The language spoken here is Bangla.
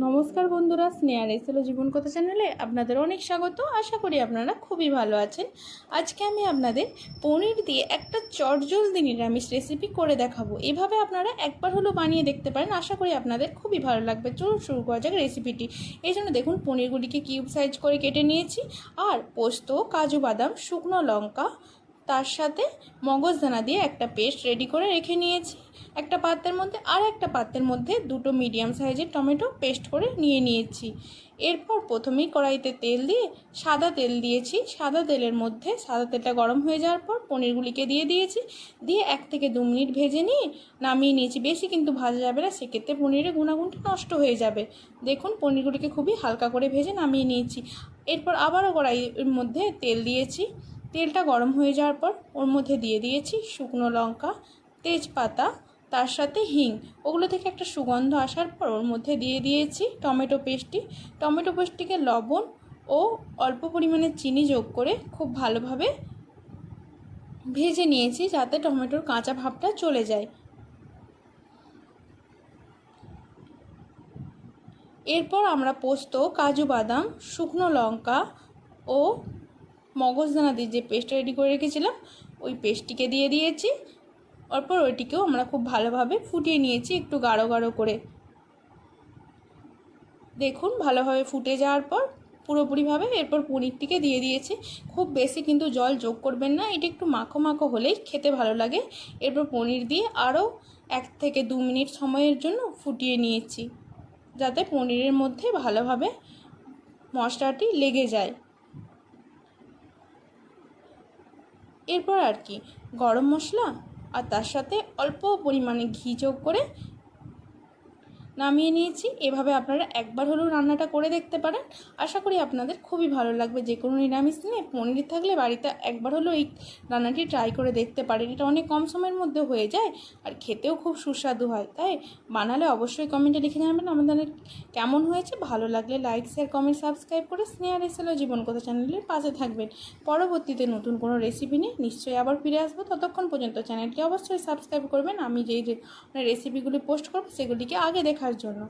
নমস্কার বন্ধুরা স্নেহার এসেলো জীবন কথা চ্যানেলে আপনাদের অনেক স্বাগত। আশা করি আপনারা খুবই ভালো আছেন। আজকে আমি আপনাদের পনির দিয়ে একটা চটজলদি নিরামিষ রেসিপি করে দেখাবো। এভাবে আপনারা একবার হলেও বানিয়ে দেখতে পারেন। আশা করি আপনাদের খুবই ভালো লাগবে। চলুন শুরু করা যাক রেসিপিটি এই জন্য দেখুন, পনিরগুলিকে কিউব সাইজ করে কেটে নিয়েছি। আর পোস্ত, কাজু বাদাম, শুকনো লঙ্কা তার সাথে মগজদানা দিয়ে একটা পেস্ট রেডি করে রেখে নিয়েছি। একটা পাত্রের মধ্যে আর একটা পাত্রের মধ্যে দুটো মিডিয়াম সাইজের টমেটো পেস্ট করে নিয়ে নিয়েছি। এরপর প্রথমেই কড়াইতে তেল দিয়ে সাদা তেল দিয়েছি। সাদা তেলের মধ্যে সাদা তেলটা গরম হয়ে যাওয়ার পর পনিরগুলিকে দিয়ে দিয়েছি। দিয়ে এক থেকে দু মিনিট ভেজে নিয়ে নামিয়ে নিয়েছি। বেশি কিন্তু ভাজা যাবে না, সেক্ষেত্রে পনিরের গুণাগুণটা নষ্ট হয়ে যাবে। দেখুন, পনিরগুলিকে খুবই হালকা করে ভেজে নামিয়ে নিয়েছি। এরপর আবারও কড়াইয়ের মধ্যে তেল দিয়েছি। তেলটা গরম হয়ে যাওয়ার পর ওর মধ্যে দিয়ে দিয়েছি শুকনো লঙ্কা, তেজপাতা, তার সাথে হিং। ওগুলো থেকে একটা সুগন্ধ আসার পর ওর মধ্যে দিয়ে দিয়েছি টমেটো পেস্টটি। টমেটো পেস্টটিকে লবণ ও অল্প পরিমাণে চিনি যোগ করে খুব ভালোভাবে ভেজে নিয়েছি যাতে টমেটোর কাঁচা ভাবটা চলে যায়। এরপর আমরা পোস্ত, কাজু বাদাম, শুকনো লঙ্কা ও মগজদানা দিয়ে যে পেস্টটা রেডি করে রেখেছিলাম, ওই পেস্টটিকে দিয়ে দিয়েছি। তারপর ওইটিকেও আমরা খুব ভালোভাবে ফুটিয়ে নিয়েছি, একটু গাঢ় গাঢ় করে। দেখুন, ভালোভাবে ফুটে যাওয়ার পর পুরোপুরিভাবে এরপর পনিরটিকে দিয়ে দিয়েছি। খুব বেশি কিন্তু জল যোগ করবেন না, এটা একটু মাখো মাখো হলেই খেতে ভালো লাগে। এরপর পনির দিয়ে আরও এক থেকে দু মিনিট সময়ের জন্য ফুটিয়ে নিয়েছি, যাতে পনিরের মধ্যে ভালোভাবে মশলাটি লেগে যায়। এরপর আর কি গরম মশলা আর তার সাথে অল্প পরিমাণে ঘি যোগ করে নামিয়ে নিয়েছি। এভাবে আপনারা একবার হলেও রান্নাটা করে দেখতে পারেন। আশা করি আপনাদের খুবই ভালো লাগবে। যে কোনো নিরামিষ দিনে পনির থাকলে বাড়িতে একবার হলেও এই রান্নাটি ট্রাই করে দেখতে পারেন। এটা অনেক কম সময়ের মধ্যে হয়ে যায় আর খেতেও খুব সুস্বাদু হয়। তাই বানালে অবশ্যই কমেন্টে লিখে জানাবেন আমাদের কেমন হয়েছে। ভালো লাগলে লাইক শেয়ার কমেন্ট সাবস্ক্রাইব করে স্নেহা রেসেলো জীবন কথা চ্যানেলের পাশে থাকবেন। পরবর্তীতে নতুন কোনো রেসিপি নিয়ে নিশ্চয়ই আবার ফিরে আসব। ততক্ষণ পর্যন্ত চ্যানেলটি অবশ্যই সাবস্ক্রাইব করবেন। আমি যেই রেসিপিগুলি পোস্ট করব, সেগুলিকে আগে দেখার জন্য।